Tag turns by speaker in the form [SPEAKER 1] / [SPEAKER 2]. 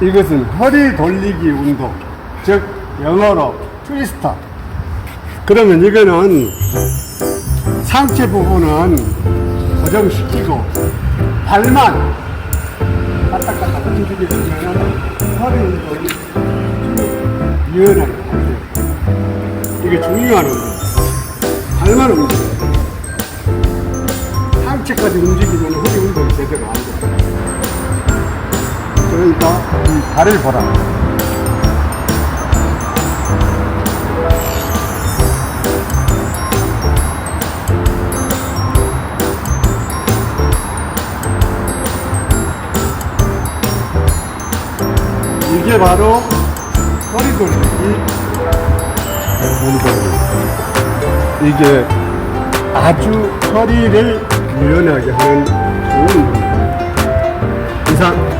[SPEAKER 1] 이것은 허리 돌리기 운동, 즉 영어로 트위스터. 그러면 이거는 상체 부분은 고정시키고 발만 움직이게 되면 허리 운동이 유연하게. 이게 중요한 운동. 발만 움직여요. 상체까지 움직이면 허리 운동이 제대로 안 돼요. 그러니까 이 발을 보라. 이게 바로 허리 돌리기 운동입니다. 이게 아주 허리를 유연하게 하는 좋은 운동입니다. 이상